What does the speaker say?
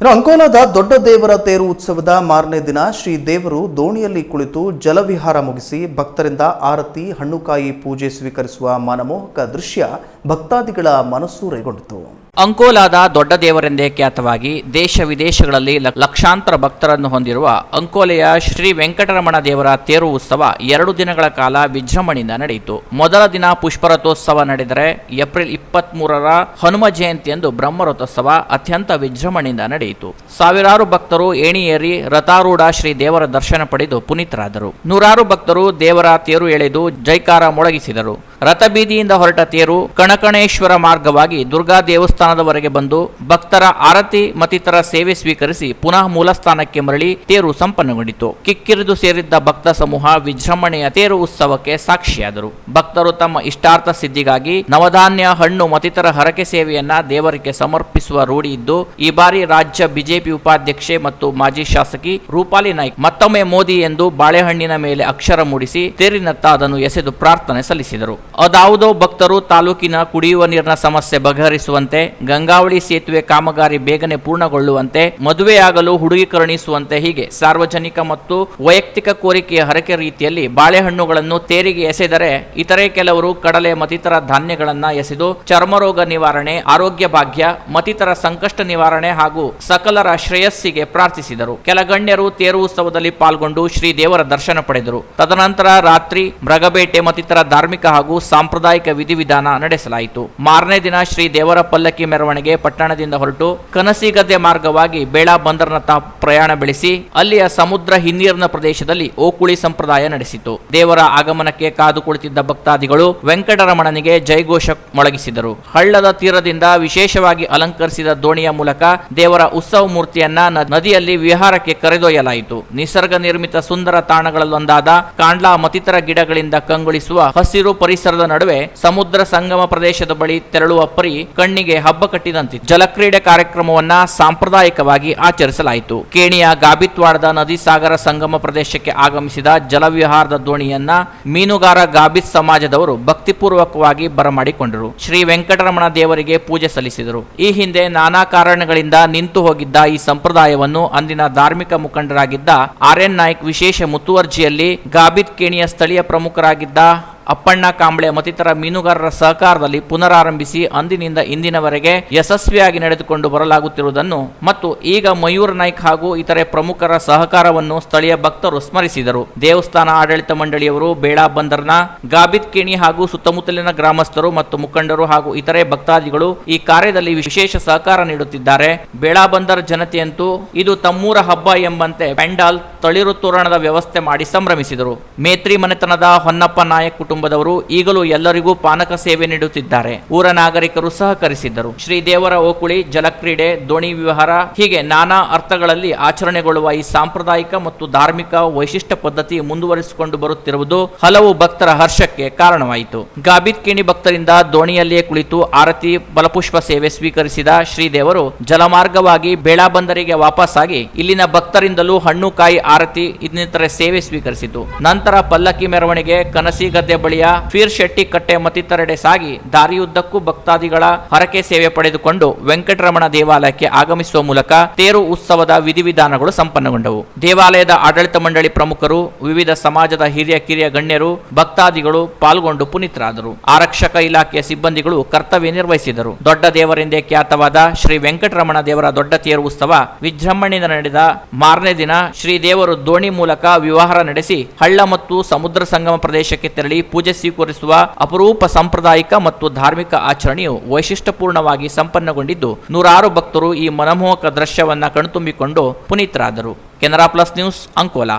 ಇನ್ನು ಅಂಕೋಲಾದ ದೊಡ್ಡ ದೇವರ ತೇರು ಉತ್ಸವದ ಮಾರನೇ ದಿನ ಶ್ರೀ ದೇವರು ದೋಣಿಯಲ್ಲಿ ಕುಳಿತು ಜಲವಿಹಾರ ಮುಗಿಸಿ ಭಕ್ತರಿಂದ ಆರತಿ, ಹಣ್ಣುಕಾಯಿ ಪೂಜೆ ಸ್ವೀಕರಿಸುವ ಮನಮೋಹಕ ದೃಶ್ಯ ಭಕ್ತಾದಿಗಳ ಮನಸ್ಸೂರೆಗೊಂಡಿತು. ಅಂಕೋಲಾದ ದೊಡ್ಡ ದೇವರೆಂದೇ ಖ್ಯಾತವಾಗಿ ದೇಶ ವಿದೇಶಗಳಲ್ಲಿ ಲಕ್ಷಾಂತರ ಭಕ್ತರನ್ನು ಹೊಂದಿರುವ ಅಂಕೋಲೆಯ ಶ್ರೀ ವೆಂಕಟರಮಣ ದೇವರ ತೇರು ಉತ್ಸವ ಎರಡು ದಿನಗಳ ಕಾಲ ವಿಜೃಂಭಣೆಯಿಂದ ನಡೆಯಿತು. ಮೊದಲ ದಿನ ಪುಷ್ಪರಥೋತ್ಸವ ನಡೆದರೆ ಏಪ್ರಿಲ್ ಇಪ್ಪತ್ತ್ ಮೂರರ ಹನುಮ ಜಯಂತಿಯಂದು ಬ್ರಹ್ಮರಥೋತ್ಸವ ಅತ್ಯಂತ ವಿಜೃಂಭಣೆಯಿಂದ ನಡೆಯಿತು. ಸಾವಿರಾರು ಭಕ್ತರು ಏಣಿಯೇರಿ ರಥಾರೂಢ ಶ್ರೀ ದೇವರ ದರ್ಶನ ಪಡೆದು ಪುನೀತರಾದರು. ನೂರಾರು ಭಕ್ತರು ದೇವರ ತೇರು ಎಳೆದು ಜೈಕಾರ ಮೊಳಗಿಸಿದರು. ರಥಬೀದಿಯಿಂದ ಹೊರಟ ತೇರು ಕಣಕಣೇಶ್ವರ ಮಾರ್ಗವಾಗಿ ದುರ್ಗಾ ದೇವಸ್ಥಾನದವರೆಗೆ ಬಂದು ಭಕ್ತರ ಆರತಿ ಮತ್ತಿತರ ಸೇವೆ ಸ್ವೀಕರಿಸಿ ಪುನಃ ಮೂಲಸ್ಥಾನಕ್ಕೆ ಮರಳಿ ತೇರು ಸಂಪನ್ನಗೊಂಡಿತು. ಕಿಕ್ಕಿರಿದು ಸೇರಿದ್ದ ಭಕ್ತ ಸಮೂಹ ವಿಜೃಂಭಣೆಯ ತೇರು ಉತ್ಸವಕ್ಕೆ ಸಾಕ್ಷಿಯಾದರು. ಭಕ್ತರು ತಮ್ಮ ಇಷ್ಟಾರ್ಥ ಸಿದ್ಧಿಗಾಗಿ ನವಧಾನ್ಯ ಹಣ್ಣು ಮತ್ತಿತರ ಹರಕೆ ಸೇವೆಯನ್ನ ದೇವರಿಗೆ ಸಮರ್ಪಿಸುವ ರೂಢಿ ಇದ್ದು, ಈ ಬಾರಿ ರಾಜ್ಯ ಬಿಜೆಪಿ ಉಪಾಧ್ಯಕ್ಷೆ ಮತ್ತು ಮಾಜಿ ಶಾಸಕಿ ರೂಪಾಲಿ ನಾಯ್ಕ್ ಮತ್ತೊಮ್ಮೆ ಮೋದಿ ಎಂದು ಬಾಳೆಹಣ್ಣಿನ ಮೇಲೆ ಅಕ್ಷರ ಮೂಡಿಸಿ ತೇರಿನತ್ತ ಅದನ್ನು ಎಸೆದು ಪ್ರಾರ್ಥನೆ ಸಲ್ಲಿಸಿದರು. ಅದಾವುದೋ ಭಕ್ತರು ತಾಲೂಕಿನ ಕುಡಿಯುವ ನೀರಿನ ಸಮಸ್ಯೆ ಬಗೆಹರಿಸುವಂತೆ, ಗಂಗಾವಳಿ ಸೇತುವೆ ಕಾಮಗಾರಿ ಬೇಗನೆ ಪೂರ್ಣಗೊಳ್ಳುವಂತೆ, ಮದುವೆಯಾಗಲು ಹುಡುಗಿ ಕರುಣಿಸುವಂತೆ ಹೀಗೆ ಸಾರ್ವಜನಿಕ ಮತ್ತು ವೈಯಕ್ತಿಕ ಕೋರಿಕೆಯ ಹರಕೆ ರೀತಿಯಲ್ಲಿ ಬಾಳೆಹಣ್ಣುಗಳನ್ನು ತೇರಿಗೆ ಎಸೆದರೆ, ಇತರೆ ಕೆಲವರು ಕಡಲೆ ಮತ್ತಿತರ ಧಾನ್ಯಗಳನ್ನ ಎಸೆದು, ಚರ್ಮರೋಗ ನಿವಾರಣೆ, ಆರೋಗ್ಯ ಭಾಗ್ಯ ಮತ್ತಿತರ ಸಂಕಷ್ಟ ನಿವಾರಣೆ ಹಾಗೂ ಸಕಲರ ಶ್ರೇಯಸ್ಸಿಗೆ ಪ್ರಾರ್ಥಿಸಿದರು. ಕೆಲ ಗಣ್ಯರು ತೇರು ಉತ್ಸವದಲ್ಲಿ ಪಾಲ್ಗೊಂಡು ಶ್ರೀ ದೇವರ ದರ್ಶನ ಪಡೆದರು. ತದನಂತರ ರಾತ್ರಿ ಮೃಗಬೇಟೆ ಮತ್ತಿತರ ಧಾರ್ಮಿಕ ಹಾಗೂ ಸಾಂಪ್ರದಾಯಿಕ ವಿಧಿವಿಧಾನ ನಡೆಸಲಾಯಿತು. ಮಾರನೇ ದಿನ ಶ್ರೀ ದೇವರ ಪಲ್ಲಕ್ಕಿ ಮೆರವಣಿಗೆ ಪಟ್ಟಣದಿಂದ ಹೊರಟು ಕನಸಿಗದ್ದೆ ಮಾರ್ಗವಾಗಿ ಬೇಳಾ ಬಂದರ್ನತ್ತ ಪ್ರಯಾಣ ಬೆಳೆಸಿ, ಅಲ್ಲಿಯ ಸಮುದ್ರ ಹಿನ್ನೀರಿನ ಪ್ರದೇಶದಲ್ಲಿ ಓಕುಳಿ ಸಂಪ್ರದಾಯ ನಡೆಸಿತು. ದೇವರ ಆಗಮನಕ್ಕೆ ಕಾದು ಕುಳಿತಿದ್ದ ಭಕ್ತಾದಿಗಳು ವೆಂಕಟರಮಣನಿಗೆ ಜೈಘೋಷ ಮೊಳಗಿಸಿದರು. ಹಳ್ಳದ ತೀರದಿಂದ ವಿಶೇಷವಾಗಿ ಅಲಂಕರಿಸಿದ ದೋಣಿಯ ಮೂಲಕ ದೇವರ ಉತ್ಸವ ಮೂರ್ತಿಯನ್ನ ನದಿಯಲ್ಲಿ ವಿಹಾರಕ್ಕೆ ಕರೆದೊಯ್ಯಲಾಯಿತು. ನಿಸರ್ಗ ನಿರ್ಮಿತ ಸುಂದರ ತಾಣಗಳಲ್ಲೊಂದಾದ ಕಾಂಡ್ಲಾ ಮತ್ತಿತರ ಗಿಡಗಳಿಂದ ಕಂಗೊಳಿಸುವ ಹಸಿರು ಪರಿಸರದ ನಡುವೆ ಸಮುದ್ರ ಸಂಗಮ ಪ್ರದೇಶದ ಬಳಿ ತೆರಳುವ ಪರಿ ಕಣ್ಣಿಗೆ ಹಬ್ಬ ಕಟ್ಟಿದಂತಿತ್ತು. ಜಲಕ್ರೀಡೆ ಕಾರ್ಯಕ್ರಮವನ್ನ ಸಾಂಪ್ರದಾಯಿಕವಾಗಿ ಆಚರಿಸಲಾಯಿತು. ಕೇಣಿಯ ಗಾಬಿತ್ವಾಡದ ನದಿ ಸಾಗರ ಸಂಗಮ ಪ್ರದೇಶಕ್ಕೆ ಆಗಮಿಸಿದ ಜಲವಿಹಾರದ ದೋಣಿಯನ್ನ ಮೀನುಗಾರ ಗಾಬಿತ್ ಸಮಾಜದವರು ಭಕ್ತಿಪೂರ್ವಕವಾಗಿ ಬರಮಾಡಿಕೊಂಡರು. ಶ್ರೀ ವೆಂಕಟರಮಣ ದೇವರಿಗೆ ಪೂಜೆ ಸಲ್ಲಿಸಿದರು. ಈ ಹಿಂದೆ ನಾನಾ ಕಾರಣಗಳಿಂದ ನಿಂತು ಹೋಗಿದ್ದ ಈ ಸಂಪ್ರದಾಯವನ್ನು ಅಂದಿನ ಧಾರ್ಮಿಕ ಮುಖಂಡರಾಗಿದ್ದ ಆರ್ ಎನ್ ನಾಯ್ಕ್ ವಿಶೇಷ ಮುತುವರ್ಜಿಯಲ್ಲಿ ಗಾಬಿತ್ ಕೇಣಿಯ ಸ್ಥಳೀಯ ಪ್ರಮುಖರಾಗಿದ್ದ ಅಪ್ಪಣ್ಣ ಕಾಂಬ್ಳೆ ಮತ್ತಿತರ ಮೀನುಗಾರರ ಸಹಕಾರದಲ್ಲಿ ಪುನರಾರಂಭಿಸಿ ಅಂದಿನಿಂದ ಇಂದಿನವರೆಗೆ ಯಶಸ್ವಿಯಾಗಿ ನಡೆದುಕೊಂಡು ಬರಲಾಗುತ್ತಿರುವುದನ್ನು ಮತ್ತು ಈಗ ಮಯೂರ್ ನಾಯ್ಕ್ ಹಾಗೂ ಇತರೆ ಪ್ರಮುಖರ ಸಹಕಾರವನ್ನು ಸ್ಥಳೀಯ ಭಕ್ತರು ಸ್ಮರಿಸಿದರು. ದೇವಸ್ಥಾನ ಆಡಳಿತ ಮಂಡಳಿಯವರು ಬೇಡಾ ಬಂದರ್ನ, ಗಾಬಿತ್ ಕೇಣಿ ಹಾಗೂ ಸುತ್ತಮುತ್ತಲಿನ ಗ್ರಾಮಸ್ಥರು ಮತ್ತು ಮುಖಂಡರು ಹಾಗೂ ಇತರೆ ಭಕ್ತಾದಿಗಳು ಈ ಕಾರ್ಯದಲ್ಲಿ ವಿಶೇಷ ಸಹಕಾರ ನೀಡುತ್ತಿದ್ದಾರೆ. ಬೇಳಾಬಂದರ್ ಜನತೆಯಂತೂ ಇದು ತಮ್ಮೂರ ಹಬ್ಬ ಎಂಬಂತೆ ಪೆಂಡಾಲ್, ತಳಿರು ತೋರಣದ ವ್ಯವಸ್ಥೆ ಮಾಡಿ ಸಂಭ್ರಮಿಸಿದರು. ಮೇತ್ರಿ ಮನೆತನದ ಹೊನ್ನಪ್ಪ ನಾಯಕ್ ಕುಟುಂಬದವರು ಈಗಲೂ ಎಲ್ಲರಿಗೂ ಪಾನಕ ಸೇವೆ ನೀಡುತ್ತಿದ್ದಾರೆ. ಊರ ನಾಗರಿಕರು ಸಹಕರಿಸಿದ್ದರು. ಶ್ರೀ ದೇವರ ಓಕುಳಿ, ಜಲಕ್ರೀಡೆ, ದೋಣಿ ವಿಹಾರ, ಹೀಗೆ ನಾನಾ ಅರ್ಥಗಳಲ್ಲಿ ಆಚರಣೆಗೊಳ್ಳುವ ಈ ಸಾಂಪ್ರದಾಯಿಕ ಮತ್ತು ಧಾರ್ಮಿಕ ವೈಶಿಷ್ಟ್ಯ ಪದ್ಧತಿ ಮುಂದುವರಿಸಿಕೊಂಡು ಬರುತ್ತಿರುವುದು ಹಲವು ಭಕ್ತರ ಹರ್ಷಕ್ಕೆ ಕಾರಣವಾಯಿತು. ಗಾಬಿತ್ ಕಿಣಿ ಭಕ್ತರಿಂದ ದೋಣಿಯಲ್ಲಿಯೇ ಕುಳಿತು ಆರತಿ, ಬಲಪುಷ್ಪ ಸೇವೆ ಸ್ವೀಕರಿಸಿದ ಶ್ರೀದೇವರು ಜಲಮಾರ್ಗವಾಗಿ ಬೇಳಾಬಂದರಿಗೆ ವಾಪಸ್ಸಾಗಿ ಇಲ್ಲಿನ ಭಕ್ತರಿಂದಲೂ ಹಣ್ಣು, ಕಾಯಿ, ಆರತಿ, ಇನ್ನಿತರ ಸೇವೆ ಸ್ವೀಕರಿಸಿತು. ನಂತರ ಪಲ್ಲಕ್ಕಿ ಮೆರವಣಿಗೆ, ಕನಸಿ ಗದ್ದೆ ಬಳಿಯ ಫೀರ್ ಶೆಟ್ಟಿ ಕಟ್ಟೆ ಮತ್ತಿತರೆಡೆ ಸಾಗಿ ದಾರಿಯುದ್ದಕ್ಕೂ ಭಕ್ತಾದಿಗಳ ಹರಕೆ ಸೇವೆ ಪಡೆದುಕೊಂಡು ವೆಂಕಟರಮಣ ದೇವಾಲಯಕ್ಕೆ ಆಗಮಿಸುವ ಮೂಲಕ ತೇರು ಉತ್ಸವದ ವಿಧಿವಿಧಾನಗಳು ಸಂಪನ್ನಗೊಂಡವು. ದೇವಾಲಯದ ಆಡಳಿತ ಮಂಡಳಿ ಪ್ರಮುಖರು, ವಿವಿಧ ಸಮಾಜದ ಹಿರಿಯ ಕಿರಿಯ ಗಣ್ಯರು, ಭಕ್ತಾದಿಗಳು ಪಾಲ್ಗೊಂಡು ಪುನೀತರಾದರು. ಆರಕ್ಷಕ ಇಲಾಖೆಯ ಸಿಬ್ಬಂದಿಗಳು ಕರ್ತವ್ಯ ನಿರ್ವಹಿಸಿದರು. ದೊಡ್ಡ ದೇವರೆಂದೇ ಖ್ಯಾತವಾದ ಶ್ರೀ ವೆಂಕಟರಮಣ ದೇವರ ದೊಡ್ಡ ತೇರು ಉತ್ಸವ ವಿಜೃಂಭಣೆಯಿಂದ ನಡೆದ ಮಾರನೇ ದಿನ ಶ್ರೀ ದೇವರು ದೋಣಿ ಮೂಲಕ ವಿವಾಹ ನಡೆಸಿ ಹಳ್ಳ ಮತ್ತು ಸಮುದ್ರ ಸಂಗಮ ಪ್ರದೇಶಕ್ಕೆ ತೆರಳಿ ಪೂಜೆ ಸ್ವೀಕರಿಸುವ ಅಪರೂಪ ಸಾಂಪ್ರದಾಯಿಕ ಮತ್ತು ಧಾರ್ಮಿಕ ಆಚರಣೆಯು ವೈಶಿಷ್ಟ್ಯಪೂರ್ಣವಾಗಿ ಸಂಪನ್ನಗೊಂಡಿದ್ದು, ನೂರಾರು ಭಕ್ತರು ಈ ಮನಮೋಹಕ ದೃಶ್ಯವನ್ನ ಕಣ್ತುಂಬಿಕೊಂಡು ಪುನೀತರಾದರು. Canara plus news Ankola.